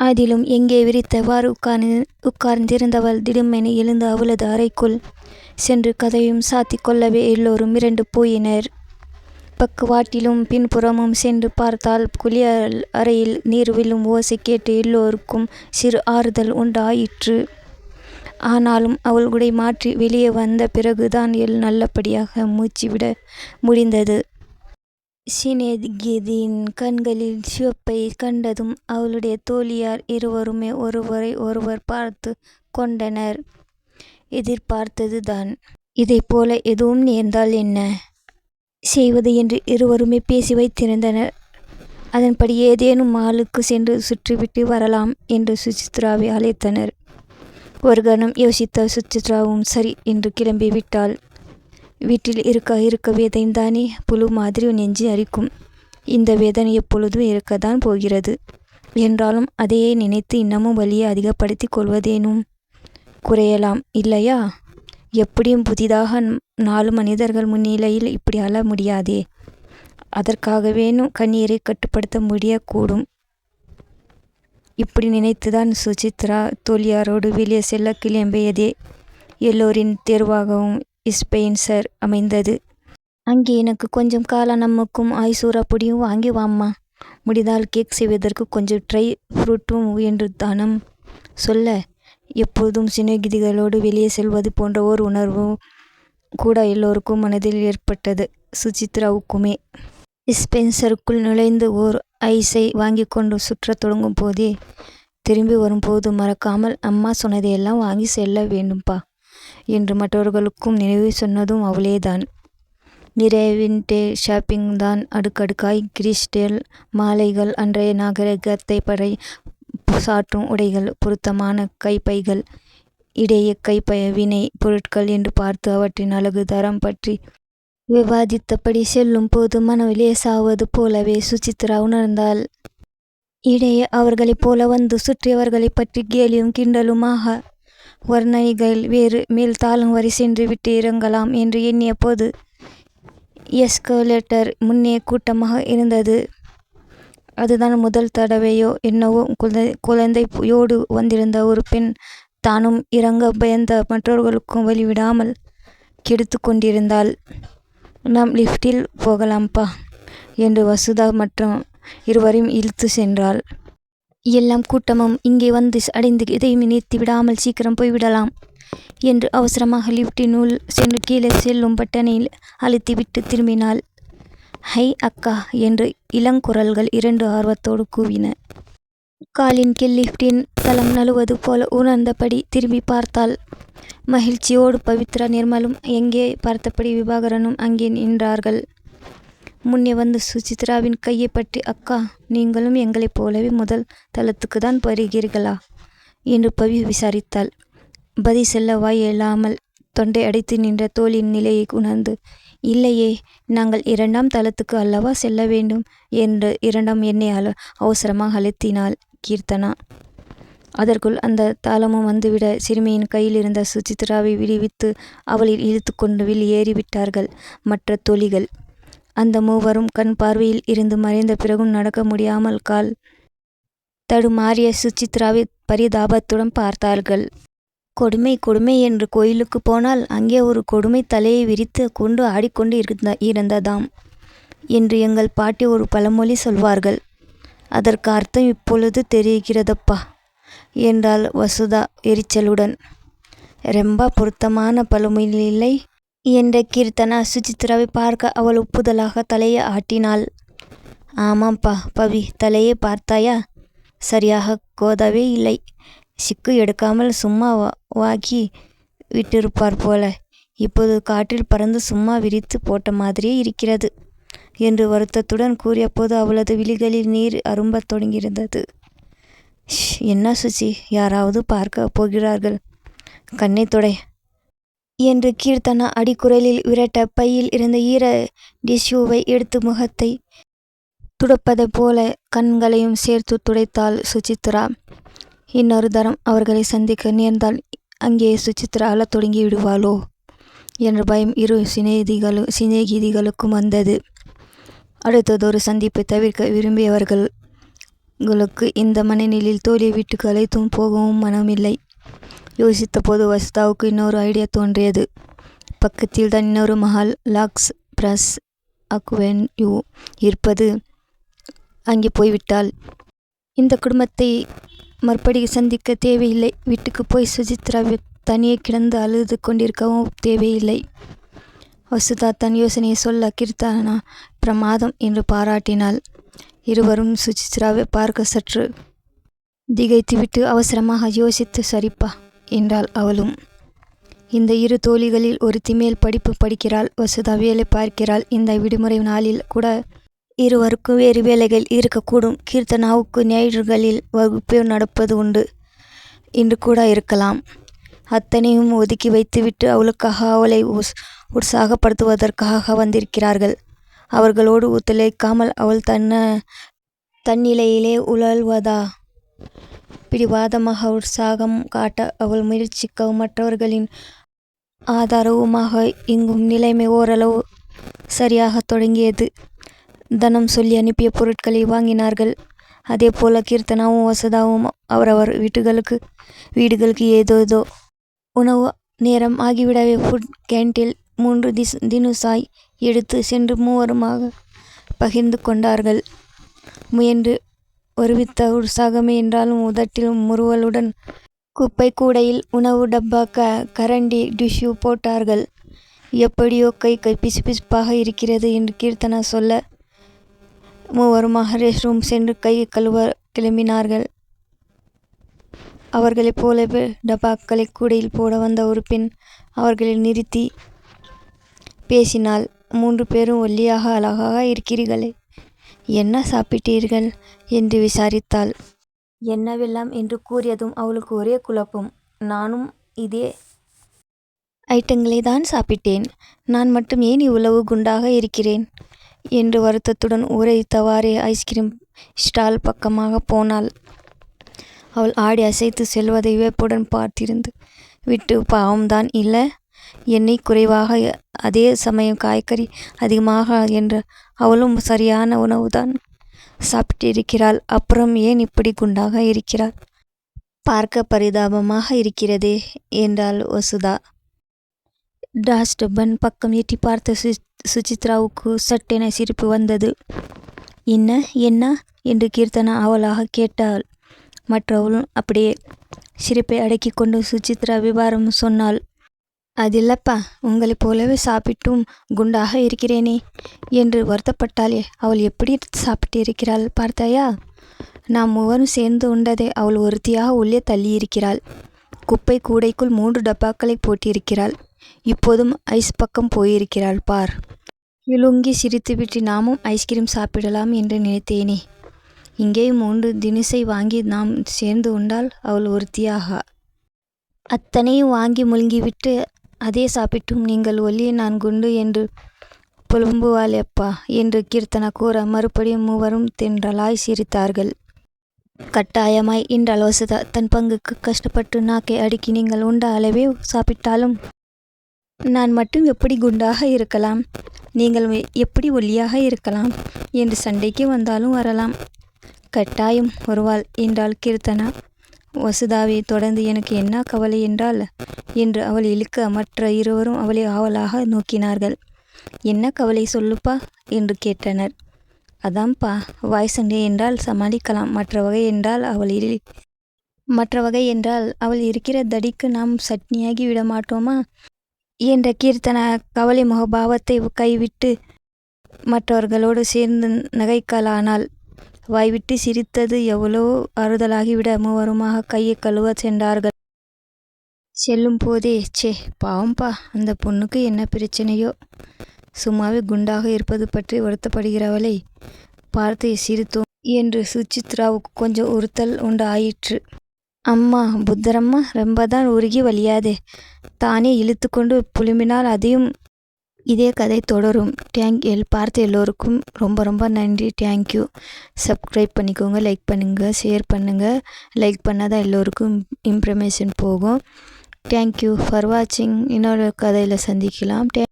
அதிலும் எங்கே விரித்தவாறு உட்கார்ந்து உட்கார்ந்திருந்தவள் திடுமென எழுந்து அவளது அறைக்குள் சென்று கதையும் சாத்திக் கொள்ளவே எல்லோரும் இரண்டு போயினர். பக்குவாட்டிலும் பின்புறமும் சென்று பார்த்தால் குளிய அறையில் நீர் விழும் ஓசை கேட்டு எல்லோருக்கும் சிறு ஆறுதல் உண்டாயிற்று. ஆனாலும் அவள் உடை மாற்றி வெளியே வந்த பிறகுதான் எல் நல்லபடியாக மூச்சு விட முடிந்தது. சிநேகிதியின் கண்களில் சிவப்பை கண்டதும் அவளுடைய தோழியார் இருவருமே ஒருவரை ஒருவர் பார்த்து கொண்டனர். எதிர்பார்த்தது தான். இதைப் போல எதுவும் நேர்ந்தால் என்ன? செய்வது என்று இருவருமே பேசி வைத்திருந்தனர். அதன்படி ஏதேனும் மாலுக்கு சென்று சுற்றிவிட்டு வரலாம் என்று சுசித்ராவை அழைத்தனர். ஒரு கணம் யோசித்த சுசித்ராவும் சரி என்று கிளம்பிவிட்டாள். வீட்டில் இருக்க இருக்க வேதனைதானே புழு மாதிரி நெஞ்சு அரிக்கும். இந்த வேதனை எப்பொழுதும் இருக்கத்தான் போகிறது. என்றாலும் அதையே நினைத்து இன்னமும் வலியை அதிகப்படுத்தி கொள்வதேனும் குறையலாம் இல்லையா? எப்படியும் புதிதாக நாலு மனிதர்கள் முன்னிலையில் இப்படி அழ முடியாதே? அதற்காகவேனும் கண்ணீரை கட்டுப்படுத்த முடியக்கூடும். இப்படி நினைத்துதான் சுசித்ரா தோழியாரோடு வெளியே செல்ல கிளம்பியதே. எல்லோரின் தேர்வாகவும் ஸ்பெயின்சர் அமைந்தது. அங்கே எனக்கு கொஞ்சம் கால நமக்கும் ஐசூரா பொடியும் வாங்கி வாம்மா. முடிந்தால் கேக் செய்வதற்கு கொஞ்சம் ட்ரை ஃப்ரூட்டும் என்று தானம். சொல்ல எப்போதும் சிநேகிதிகளோடு வெளியே செல்வது போன்ற ஓர் உணர்வும் கூட எல்லோருக்கும் மனதில் ஏற்பட்டது. சுசித்ராவுக்குமே. ஸ்பென்சருக்குள் நுழைந்து ஓர் ஐஸை வாங்கி கொண்டு சுற்றத் தொடங்கும் போதே திரும்பி வரும்போது மறக்காமல் அம்மா சொன்னதையெல்லாம் வாங்கி செல்ல வேண்டும்பா. என்று மற்றவர்களுக்கும் நினைவு சொன்னதும் அவளேதான். நிறைய வின்டே ஷாப்பிங் தான் அடுக்கடுக்காய் கிறிஸ்டல் மாலைகள் அன்றைய நாகரிகத்தை படை சாற்றும் உடைகள் பொருத்தமான கைப்பைகள் இடையே கைப்பய வினை பொருட்கள் என்று பார்த்து அவற்றின் அழகு தரம் பற்றி விவாதித்தபடி செல்லும் போது மனம் லேசாவது போலவே சுசித்ரா உணர்ந்தாள். இடையே அவர்களைப் போல வந்து சுற்றியவர்களைப் பற்றி கேலியும் கிண்டலுமாக வர்ணனைகள் வேறு மேல் தாளம் வரை சென்று விட்டு இறங்கலாம் என்று எண்ணிய போது எஸ்கலேட்டர் முன்னே கூட்டமாக இருந்தது. அதுதான் முதல் தடவையோ என்னவோ குழந்தை குழந்தையோடு வந்திருந்த ஒரு பெண் தானும் இறங்க பயந்த மற்றவர்களுக்கும் வழிவிடாமல் கெடுத்து கொண்டிருந்தாள். நாம் லிஃப்டில் போகலாம்ப்பா என்று வசுதா மற்றும் இருவரையும் இழுத்து சென்றாள். எல்லாம் கூட்டமும் இங்கே வந்து அடைந்து இதையும் நிறுத்தி விடாமல் சீக்கிரம் போய்விடலாம் என்று அவசரமாக லிப்டினுள் சென்று கீழே செல்லும் பட்டனையில் அழுத்திவிட்டு திரும்பினாள். ஹை அக்கா என்று இளங்குரல்கள் இரண்டு ஆர்வத்தோடு கூவின. காலின் கீழ் தளம் நழுவது போல உணர்ந்தபடி திரும்பி பார்த்தாள். மகிழ்ச்சியோடு பவித்ரா நிர்மலும் எங்கே? பார்த்தபடி விபாகரனும் அங்கே நின்றார்கள். முன்னே வந்து சுசித்ராவின் கையை பற்றி அக்கா நீங்களும் எங்களைப் போலவே முதல் தளத்துக்கு தான் வருகிறீர்களா என்று பவி விசாரித்தாள். பதில் செல்ல வாய் இல்லாமல் தொண்டை அடைத்து நின்ற தோளின் நிலையை உணர்ந்து இல்லையே நாங்கள் இரண்டாம் தளத்துக்கு அல்லவா செல்ல வேண்டும்? என்று இரண்டாம் எண்ணெய் அல அவசரமாக அழுத்தினாள் கீர்த்தனா. அதற்குள் அந்த தாளமும் வந்துவிட சிறுமியின் கையில் இருந்த சுசித்ராவை விடுவித்து அவளில் இழுத்து கொண்டு வெளியேறிவிட்டார்கள் மற்ற தொழிகள். அந்த மூவரும் கண் பார்வையில் இருந்து மறைந்த பிறகும் நடக்க முடியாமல் கால் தடுமாறிய சுச்சித்ராவை பரிதாபத்துடன் பார்த்தார்கள். கொடுமை கொடுமை என்று கோயிலுக்கு போனால் அங்கே ஒரு கொடுமை தலையை விரித்து கொண்டு ஆடிக்கொண்டு இருந்த இருந்ததாம் என்று எங்கள் பாட்டி ஒரு பழமொழி சொல்வார்கள். அதற்கு அர்த்தம் இப்பொழுது தெரிகிறதப்பா என்றாள் வசுதா எரிச்சலுடன். ரொம்ப பொருத்தமான பழமொழி இல்லை என்ற கீர்த்தனா சுசித்ராவை பார்க்க அவள் ஒப்புதலாக தலையை ஆட்டினாள். ஆமாம்ப்பா பவி தலையை பார்த்தாயா? சரியாக கோதவே இல்லை. சிக்கு எடுக்காமல் சும்மா வாக்கி விட்டிருப்பார் போல. இப்போது காற்றில் பறந்து சும்மா விரித்து போட்ட மாதிரியே இருக்கிறது என்று வருத்தத்துடன் கூறிய போது அவளது விழிகளில் நீர் அரும்பத் தொடங்கியிருந்தது. என்ன சுச்சி யாராவது பார்க்க போகிறார்கள். கண்ணை தொடை என்று கீர்த்தனா அடிக்குரலில் விரட்ட பையில் இருந்த ஈர டிஷ்யூவை எடுத்து முகத்தை துடைப்பதைப் போல கண்களையும் சேர்த்து துடைத்தாள் சுசித்ரா. இன்னொரு தரம் அவர்களை சந்திக்க நேர்ந்தால் அங்கே சுசித்ரா அழத் தொடங்கி விடுவாளோ? என்ற பயம் இரு சிநேகிதிகளும் சிநேகிதிகளுக்கும் வந்தது. அடுத்ததொரு சந்திப்பை தவிர்க்க விரும்பியவர்களுக்கு இந்த மனநிலையில் தோழியை வீட்டுக்கு அழைத்தும் போகவும் மனமில்லை. யோசித்த போது வசுதாவுக்கு இன்னொரு ஐடியா தோன்றியது. பக்கத்தில் தான் இன்னொரு மஹால் லாக்ஸ் பிரஸ் அக்வென்யூ இருப்பது. அங்கே போய்விட்டால் இந்த குடும்பத்தை மறுபடி சந்திக்க தேவையில்லை. வீட்டுக்கு போய் சுஜித்ரா தனியே கிடந்து அழுது கொண்டிருக்கவும் தேவையில்லை. வசுதா தன் யோசனையை சொல்ல கீர்த்தனா பிரமாதம் என்று பாராட்டினாள். இருவரும் சுஜித்ராவை பார்க்க சற்று திகைத்துவிட்டு அவசரமாக யோசித்து சரிப்பா என்றாள் அவளும். இந்த இரு தோழிகளில் ஒருத்தி மேல் படிப்பு படிக்கிறாள் வசுதா வேலை பார்க்கிறாள். இந்த விடுமுறை நாளில் கூட இருவருக்கும் வேறு வேலைகள் இருக்கக்கூடும். கீர்த்தனாவுக்கு ஞாயிற்றுகளில் வகுப்பு நடப்பது உண்டு இன்று கூட இருக்கலாம். அத்தனையும் ஒதுக்கி வைத்துவிட்டு அவளுக்காக அவளை உஸ் உற்சாகப்படுத்துவதற்காக வந்திருக்கிறார்கள். அவர்களோடு ஒத்துழைக்காமல் அவள் தன்ன தன்னிலையிலே உழல்வதா? பிடிவாதமாக உற்சாகம் காட்ட அவள் முயற்சிக்கவும் மற்றவர்களின் ஆதரவுமாக இங்கும் நிலைமை ஓரளவு சரியாக தொடங்கியது. தனம் சொல்லி அனுப்பிய பொருட்களை வாங்கினார்கள். அதே போல கீர்த்தனாவும் வசதாவும் அவரவர் வீட்டுகளுக்கு வீடுகளுக்கு ஏதோதோ உணவு நேரம் ஆகிவிடவே ஃபுட் கேண்டில் மூன்று திஸ் தினுசாய் எடுத்து சென்று மூவருமாக பகிர்ந்து கொண்டார்கள். முயன்று வருவித்த உற்சாகமே என்றாலும் உதட்டில் முறுவலுடன் குப்பை கூடையில் உணவு டப்பா க கரண்டி டிஷ்யூ போட்டார்கள். எப்படியோ கை கை பிசுபிசுப்பாக இருக்கிறது என்று கீர்த்தனா சொல்ல மூவருமாக ரெஸ்ட் ரூம் சென்று கை கழுவ கிளம்பினார்கள். அவர்களைப் போலவே டபாக்களை கூடையில் போட வந்த ஒரு பெண் அவர்களை நிறுத்தி பேசினாள். மூன்று பேரும் ஒல்லியாக அழகாக இருக்கிறீர்களே. என்ன சாப்பிட்டீர்கள்? என்று விசாரித்தாள். என்னவெல்லாம் என்று கூறியதும் அவளுக்கு ஒரே குழப்பம். நானும் இதே ஐட்டங்களை தான் சாப்பிட்டேன். நான் மட்டும் ஏன் இவ்வளவு குண்டாக இருக்கிறேன்? என்று வருத்தத்துடன் உரைத்தவாறே ஐஸ்கிரீம் ஸ்டால் பக்கமாக போனாள். அவள் ஆடி அசைத்து செல்வதை வேப்புடன் பார்த்திருந்து விட்டு பாவம்தான் இல்லை. எண்ணெய் குறைவாக அதே சமயம் காய்கறி அதிகமாக என்ற அவளும் சரியான உணவுதான் சாப்பிட்டிருக்கிறாள். அப்புறம் ஏன் இப்படி குண்டாக இருக்கிறாள்? பார்க்க பரிதாபமாக இருக்கிறதே என்றாள் வசுதா. டாஸ்டபன் பக்கம் எட்டி பார்த்த சு சுசித்ராவுக்கு சட்டென சிரிப்பு வந்தது. என்ன என்ன? என்று கீர்த்தனா அவளாக கேட்டாள். மற்றவளும் அப்படியே சிரிப்பை அடக்கி கொண்டு சுசித்ரா விவரம் சொன்னாள். அதில்லப்பா உங்களைப் போலவே சாப்பிட்டும் குண்டாக இருக்கிறேனே என்று வருத்தப்பட்டாளே. அவள் எப்படி சாப்பிட்டு இருக்கிறாள் பார்த்தாயா? நாம் மூவரும் சேர்ந்து உண்டதை அவள் ஒருத்தியாக உள்ளே தள்ளியிருக்கிறாள். குப்பை கூடைக்குள் மூன்று டப்பாக்களை போட்டிருக்கிறாள். இப்போதும் ஐஸ் பக்கம் போயிருக்கிறாள் பார். இலுங்கி சிரித்துவிட்டு நாமும் ஐஸ்கிரீம் சாப்பிடலாம் என்று நினைத்தேனே. இங்கேயும் மூன்று தினசை வாங்கி நாம் சேர்ந்து உண்டால் அவள் ஒருத்தியாகா. அத்தனையும் வாங்கி முழுங்கிவிட்டு அதே சாப்பிட்டும் நீங்கள் ஒல்லி நான் குண்டு என்று புலம்புவாளேப்பா என்று கீர்த்தனா கூற மறுபடியும் மூவரும் தென்றலாய் சிரித்தார்கள். கட்டாயமாய் இன்றால் வசுதா தன் பங்குக்கு கஷ்டப்பட்டு நாக்கை அடுக்கி நீங்கள் உண்ட அளவே சாப்பிட்டாலும் நான் மட்டும் எப்படி குண்டாக இருக்கலாம்? நீங்கள் எப்படி ஒல்லியாக இருக்கலாம்? என்று சண்டைக்கு வந்தாலும் வரலாம். கட்டாயம் வருவாள் என்றாள் கீர்த்தனா. வசுதாவை தொடர்ந்து எனக்கு என்ன கவலை என்றால் என்று அவள் இழுக்க மற்ற இருவரும் அவளை ஆவலாக நோக்கினார்கள். என்ன கவலை சொல்லுப்பா? என்று கேட்டனர். அதான்ப்பா வாய் சண்டை என்றால் சமாளிக்கலாம். மற்ற வகை என்றால் அவள் இரு மற்ற வகை என்றால் அவள் இருக்கிற தடிக்கு நாம் சட்னியாகி விட மாட்டோமா? என்ற கீர்த்தன கவலை முகபாவத்தை கைவிட்டு மற்றவர்களோடு சேர்ந்து நகைக்கலானாள். வாய்விட்டு சிரித்தது எவ்வளோ ஆறுதலாகிவிட மூவருமாக கையை கழுவ சென்றார்கள். செல்லும் போதே சே பாவம்பா அந்த பொண்ணுக்கு என்ன பிரச்சனையோ? சும்மாவே குண்டாக இருப்பது பற்றி வருத்தப்படுகிறவளை பார்த்து சிரித்தோம் என்று சுச்சித்ராவுக்கு கொஞ்சம் உறுத்தல் உண்டு ஆயிற்று அம்மா புத்தரம்மா ரொம்பதான் உருகி வழியாதே தானே இழுத்து கொண்டு புழும்பினால் அதையும் இதே கதை தொடரும். தேங்க் எல் பார்த்த எல்லோருக்கும் ரொம்ப ரொம்ப நன்றி. தேங்க்யூ சப்ஸ்கிரைப் பண்ணிக்கோங்க லைக் பண்ணுங்கள் ஷேர் பண்ணுங்கள் லைக் பண்ணால் தான் எல்லோருக்கும் இம்ப்ரமேஷன் போகும். தேங்க்யூ ஃபார் வாட்சிங் இன்னொரு கதையில் சந்திக்கலாம். டே